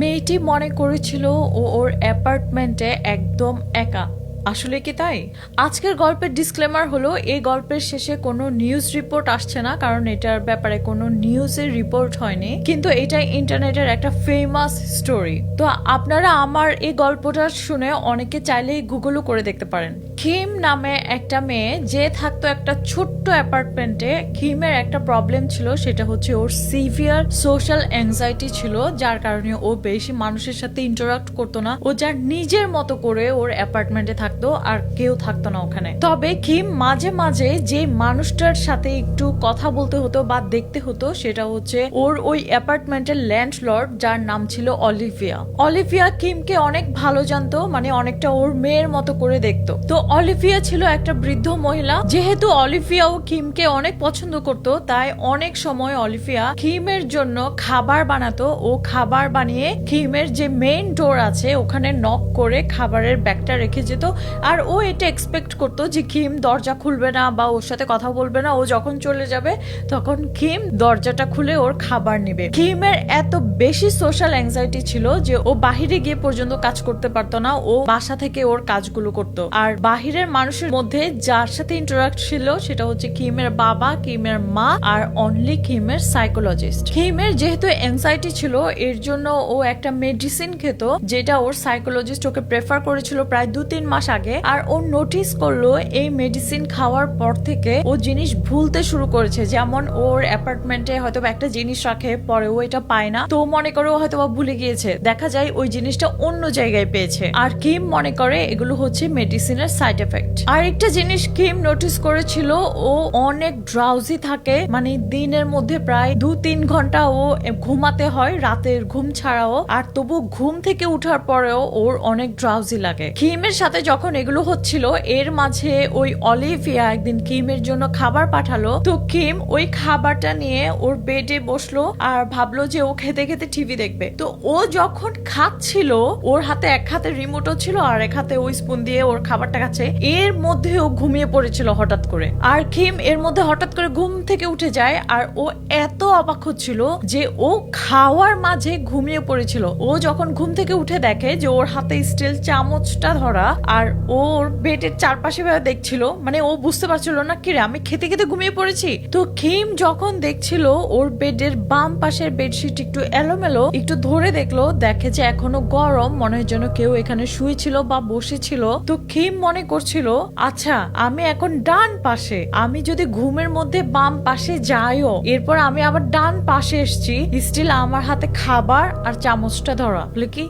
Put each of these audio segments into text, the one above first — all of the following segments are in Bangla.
মেয়েটি মনে করেছিল ও ওর অ্যাপার্টমেন্টে একদম একা। আসলে কি তাই? আজকের গল্পের ডিসক্লেমার হলো, এই গল্পের শেষে কোনো নিউজ রিপোর্ট আসছে না, কারণ এটার ব্যাপারে কোনো নিউজের রিপোর্ট হয়নি। কিন্তু এটা ইন্টারনেটের একটা ফেমাস স্টোরি তো আপনারা আমার এই গল্পটা শুনে অনেকে চাইলেই গুগলও করে দেখতে পারেন। খিম নামে একটা মেয়ে, যে থাকতো একটা ছোট্ট অ্যাপার্টমেন্টে, খিমের একটা প্রবলেম ছিল, সেটা হচ্ছে ওর সিভিয়ার সোশ্যাল অ্যাংজাইটি ছিল, যার কারণে ও বেশি মানুষের সাথে ইন্টারাক্ট করতো না। ও যার নিজের মতো করে ওর অ্যাপার্টমেন্টে থাকতো, আর কেউ থাকতো না ওখানে। তবে খিম মাঝে মাঝে যে মানুষটার সাথে একটু কথা বলতে হতো বা দেখতে হতো, সেটা হচ্ছে ওর ওই অ্যাপার্টমেন্টের ল্যান্ডলর্ড, যার নাম ছিল অলিভিয়া। অলিভিয়া কিমকে অনেক ভালো জানতো মানে অনেকটা ওর মেয়ের মতো করে দেখতো। তো অলিভিয়া ছিল একটা বৃদ্ধ মহিলা। যেহেতু অলিভিয়াও কিমকে অনেক পছন্দ করত, তাই অনেক সময় অলিভিয়া কিমের জন্য খাবার বানাতো। ও খাবার বানিয়ে কিমের যে মেইন ডোর আছে, ওখানে নক করে খাবারের ব্যাগটা রেখে যেত। আর ও এটা এক্সপেক্ট করতো যে কিম দরজা খুলবে না বা ওর সাথে কথা বলবে না। ও যখন চলে যাবে, তখন কিম দরজাটা খুলে ওর খাবার নেবে। কিমের এত বেশি সোশ্যাল অ্যাংজাইটি ছিল যে ও বাহিরে গিয়ে পর্যন্ত কাজ করতে পারতো না। ও বাসা থেকে ওর কাজগুলো করত। আর বাহিরের মানুষের মধ্যে যার সাথে ইন্টারাক্ট ছিল সেটা হচ্ছে কিমের বাবা, কিমের মা আর অনলি কিমের সাইকোলজিস্ট কিমের যেহেতু অ্যাংজাইটি ছিল, এর জন্য ও একটা মেডিসিন খেত, যেটা ওর সাইকোলজিস্ট ওকে প্রেফার করেছিল প্রায় দু তিন মাস আগে, আর ও নোটিস করল এই মেডিসিন খাওয়ার পর থেকে ও জিনিস ভুলতে শুরু করেছে। যেমন ওর অ্যাপার্টমেন্টে হয়তো একটা জিনিস রাখে, পরে ও এটা পায় না। তো মনে করে ও হয়তো ভুলে গিয়েছে। দেখা যায় ওই জিনিসটা অন্য জায়গায় পেয়েছে। আর কিম মনে করে এগুলো হচ্ছে মেডিসিনের সাইড এফেক্ট আর একটা জিনিস কিম নোটিস করেছিল, ও অনেক ড্রাউজি থাকে মানে দিনের মধ্যে প্রায় দু তিন ঘণ্টা ও ঘুমাতে হয়, রাতের ঘুম ছাড়াও। আর তবু ঘুম থেকে উঠার পরেও ওর অনেক ড্রাউজি লাগে। কিমের সাথে যখন এগুলো হচ্ছিল, এর মাঝে ওই অলিভিয়া একদিন কিমের জন্য খাবার পাঠালো। তো কিম ওই খাবারটা নিয়ে ওর বেডে বসল আর ভাবলো যে ও খেতে খেতে টিভি দেখবে। তো ও যখন খাচ্ছিল, ওর হাতে এক হাতে রিমোটও ছিল আর এক হাতে ওই স্পুন দিয়ে ওর খাবারটা খাচ্ছে এর মধ্যে ও ঘুমিয়ে পড়েছিল হঠাৎ করে। আর কিম এর মধ্যে হঠাৎ করে ঘুম থেকে উঠে যায় আর ও এত অবাক হচ্ছিল যে ও খাওয়ার মাঝে ঘুমিয়ে পড়েছিল। ও যখন ঘুম থেকে উঠে দেখে যে ওর হাতে স্টিল চামচটা ধরা আর ওর বেডের চারপাশে ভাবে দেখছিল মানে ও বুঝতে পারছিল না, কিরে, আমি খেতে খেতে ঘুমিয়ে পড়েছি? তো খিম যখন দেখছিল ওর বেডের বাম পাশের বেডশিট একটু এলোমেলো, একটু ধরে দেখল, দেখে যে এখনও গরম, মনে হয় যেন কেউ এখানে শুয়েছিল বা বসেছিল। তো খিম মনে করছিল আচ্ছা আমি এখন ডান পাশে, আমি যদি ঘুমের মধ্যে বাম পাশে যাইও, এরপর আমি আবার ডান পাশে এসছি স্টিল আমার হাতে খাবার আর চামচটা ধরা। বলে কি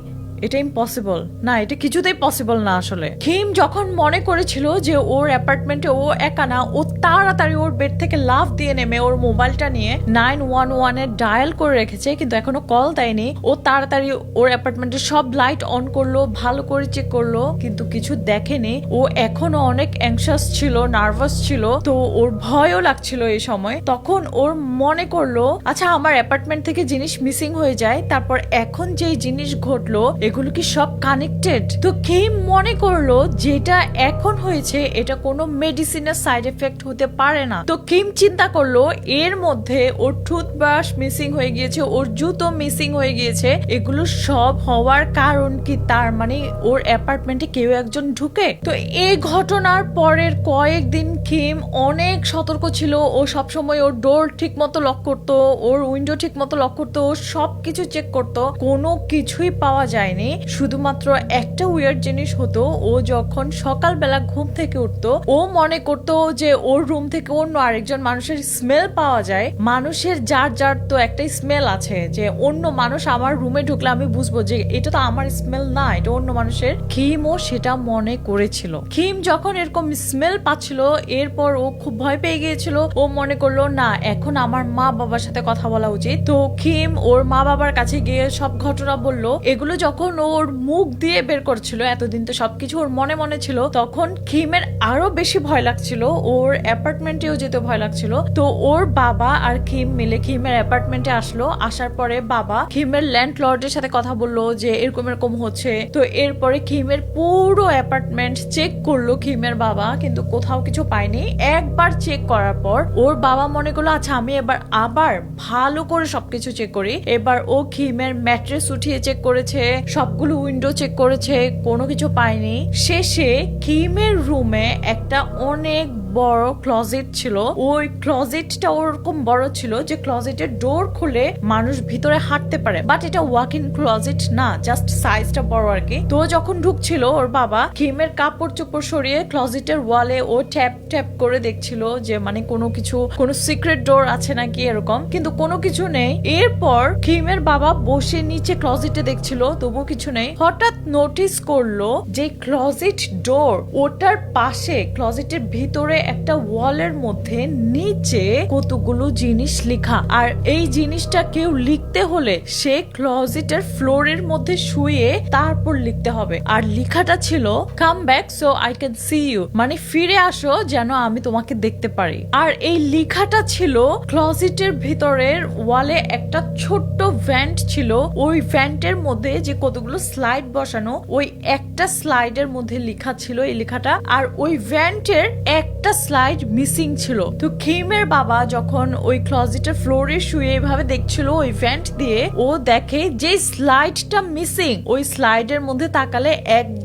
এটা ইম্পসিবল না, এটা কিছুতেই পসিবল না আসলে। কিম যখন মনে করেছিল যে ওর অ্যাপার্টমেন্টে ও একা না, ও তাড়াতাড়ি ওর বেড থেকে লাভ দিয়ে নেমে ওর মোবাইলটা নিয়ে নাইন ওয়ান ওয়ানে ডায়াল করে রেখেছে, কিন্তু এখনও কল দেয়নি। ও তাড়াতাড়ি ওর অ্যাপার্টমেন্টের সব লাইট অন করল, ভালো করে চেক করল, কিন্তু কিছু দেখেনি। ও এখনও অনেক অ্যাংশাস ছিল নার্ভাস ছিল, তো ওর ভয়ও লাগছিল এই সময়। তখন ওর মনে করল আচ্ছা আমার অ্যাপার্টমেন্ট থেকে জিনিস মিসিং হয়ে যায়, তারপর এখন যেই জিনিস ঘটলো এগুলো কি সব কানেক্টেড তো কিম মনে করল যেটা এখন হয়েছে, এটা কোনো মেডিসিনের সাইড এফেক্ট হতে পারে না। তো কিম চিন্তা করল, এর মধ্যে ওর টুথব্রাশ মিসিং হয়ে গিয়েছে, ওর জুতো মিসিং হয়ে গিয়েছে। এগুলো সব হওয়ার কারণ কি, তার মানে ওর অ্যাপার্টমেন্টে কেউ একজন ঢুকে? তো এই ঘটনার পরের কয়েকদিন কিম অনেক সতর্ক ছিল। ও সবসময় ওর ডোর ঠিক মতো লক করতো, ওর উইন্ডো ঠিক মতো লক করতো, ও সব কিছু চেক করতো। কোনো কিছুই পাওয়া যায়নি। শুধুমাত্র একটা উইয়ার জিনিস হতো, ও যখন সকালবেলা ঘুম থেকে উঠতো, ও মনে করতো যে ওর রুম থেকে অন্য আরেকজন মানুষের স্মেল পাওয়া যায়। মানুষের যার যার তো একটা স্মেল আছে যে অন্য মানুষ আমার রুমে ঢুকলে আমি বুঝব যে এটা তো আমার স্মেল না, এটা অন্য মানুষের। খিমও সেটা মনে করেছিল। খিম যখন এরকম স্মেল পাচ্ছিল, এরপর ও খুব ভয় পেয়ে গিয়েছিল। ও মনে করল, না, এখন আমার মা বাবার সাথে কথা বলা উচিত। তো খিম ওর মা বাবার কাছে গিয়ে সব ঘটনা বলল। এগুলো যখন যখন ওর মুখ দিয়ে বের করছিল, এতদিন তো সবকিছু ওর মনে মনে ছিল, তখন কিমের আরও বেশি ভয় লাগছিল, ওর অ্যাপার্টমেন্টেও যেতে ভয় লাগছিল। তো ওর বাবা আর কিম মিলে কিমের অ্যাপার্টমেন্টে আসলো, আসার পরে বাবা কিমের ল্যান্ড লর্ডের সাথে কথা বলল যে এরকম এরকম হচ্ছে। তো এরপরে কিমের পুরো অ্যাপার্টমেন্ট চেক করল কিমের বাবা, কিন্তু কোথাও কিছু পায়নি। একবার চেক করার পর ওর বাবা মনে করল আচ্ছা আমি এবার আবার ভালো করে সবকিছু চেক করি। এবার ও কিমের ম্যাট্রেস উঠিয়ে চেক করেছে সবগুলো উইন্ডো চেক করেছে কোনো কিছু পায়নি। শেষে কিমের রুমে একটা অনেক বড় ক্লজেট ছিল। ওই ক্লজেটটা ওরকম বড় ছিল যে ক্লজেটের ডোর খুলে মানুষ ভিতরে হাঁটতে পারে। বাট এটা ওয়াক ইন ক্লজেট না জাস্ট সাইজটা বড় আর কি। তো যখন ঢুকছিল ওর বাবা কিমের কাপড় চোপড় সরিয়ে ক্লজেটের ওয়ালে ও ট্যাপ ট্যাপ করে দেখছিল যে মানে কোনো কিছু, কোনো সিক্রেট ডোর আছে নাকি এরকম। কিন্তু কোনো কিছু নেই। এরপর কিমের বাবা বসে নিচে ক্লজেটে দেখছিল, তবুও কিছু নেই। হঠাৎ নোটিস করল যে ক্লজেট ডোর ওটার পাশে ক্লজেটের ভিতরে একটা ওয়ালের মধ্যে নিচে কতগুলো জিনিস লেখা। আর এই জিনিসটা কেউ লিখতে হলে সে ক্লজেটের ফ্লোরের মধ্যে শুয়ে তারপর লিখতে হবে। আর লেখাটা ছিল come back so I can see you মানে ফিরে আসো যেন আমি তোমাকে দেখতে পারি। আর এই লেখাটা ছিল ক্লজেটের ভিতরের ওয়ালে একটা ছোট্ট ভ্যান্ট ছিল। ওই ভ্যান্টের মধ্যে যে কতগুলো স্লাইড বসানো, ওই একটা স্লাইডের মধ্যে লেখা ছিল এই লেখাটা। আর ওই ভ্যান্টের একটা স্লাইড মিসিং ছিল। তো কিমের বাবা যখন ওই ক্লজেটের ফ্লোরে শুয়ে এভাবে দেখছিল ওই ভ্যান্ট দিয়ে, ও দেখে যে স্লাইডটা মিসিং ওই স্লাইডের মধ্যে তাকালে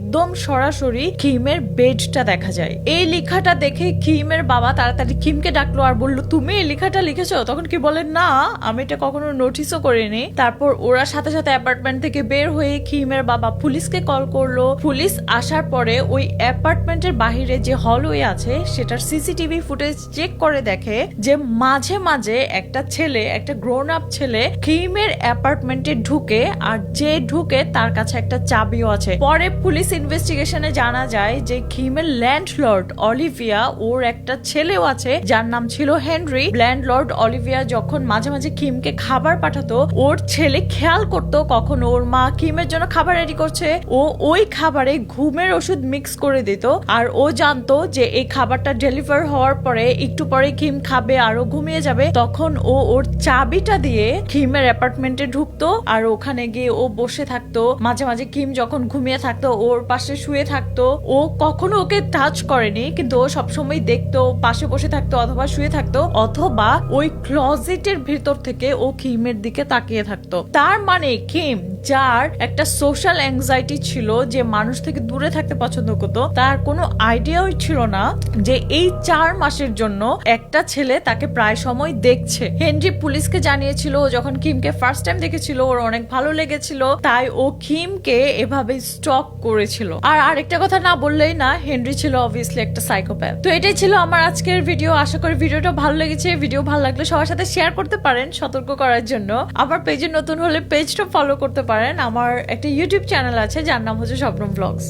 একদম সরাসরি কিমের বেডটা দেখা যায়। এই লেখাটা দেখে কিমের বাবা তাড়াতাড়ি কিমকে ডাকলো আর বলল, তুমি এই লেখাটা লিখেছো? তখন কি বলে, না, আমি এটা কখনো নোটিসও করিনি। তারপর ওরা সাথে সাথে অ্যাপার্টমেন্ট থেকে বের হয়ে কিমের বাবা পুলিশকে কল করল। পুলিশ আসার পরে ওই অ্যাপার্টমেন্টের বাহিরে যে হলওয়ে আছে, সেটার সিসিটিভি ফুটেজ চেক করে দেখে যে মাঝে মাঝে একটা ছেলে, একটা গ্রোন আপ ছেলে কিমের অ্যাপার্টমেন্টে ঢুকে আর যে ঢুকে তার কাছে একটা চাবিও আছে। পরে পুলিশ ইনভেস্টিগেশনে জানা যায় যে কিমের ল্যান্ডলর্ড অলিভিয়া, ওর একটা ছেলেও আছে, যার নাম ছিল হেনরি। ল্যান্ডলর্ড অলিভিয়া যখন মাঝে মাঝে কিমকে খাবার পাঠাতো, ওর ছেলে খেয়াল করতো কখন ওর মা কিমের জন্য খাবার রেডি করছে। ও ওই খাবারে ঘুমের ওষুধ মিক্স করে দিত, আর ও জানতো যে এই খাবারটা ডেলিভার হওয়ার পরে একটু পরে কিম খাবে, আরও ঘুমিয়ে যাবে। তখন ও ওর চাবিটা দিয়ে কিমের অ্যাপার্টমেন্টে ঢুকতো, আর ওখানে গিয়ে ও বসে থাকতো। মাঝে মাঝে কিম যখন ঘুমিয়ে থাকতো, ওর পাশে শুয়ে থাকতো। ও কখনো ওকে টাচ করেনি, কিন্তু ও সবসময় দেখতো, পাশে বসে থাকতো অথবা শুয়ে থাকতো, অথবা ওই ক্লজেটের ভিতর থেকে ও কিমের দিকে তাকিয়ে থাকতো। তার মানে কিম যার একটা সোশ্যাল অ্যাংজাইটি ছিল যে মানুষ থেকে দূরে থাকতে পছন্দ করতো, তার কোনো আইডিয়াই ছিল না যে এই চার মাসের জন্য একটা ছেলে তাকে প্রায় সময় দেখছে। হেনরি পুলিশকে জানিয়েছিল যখন কিমকে ফার্স্ট টাইম দেখেছিল, ওর অনেক ভালো লেগেছিল, তাই ও কিমকে এভাবে স্টক করেছিল। আর আরেকটা কথা না বললেই না, হেনরি ছিল অবভিয়াসলি একটা সাইকোপ্যাথ তো এটাই ছিল আমার আজকের ভিডিও আশা করি ভিডিওটা ভালো লেগেছে। ভিডিও ভালো লাগলে সবার সাথে শেয়ার করতে পারেন সতর্ক করার জন্য। আমার পেজে নতুন হলে পেজটা ফলো করতে পারেন। আমার একটা ইউটিউব চ্যানেল আছে, যার নাম হচ্ছে স্বপ্নম ব্লগস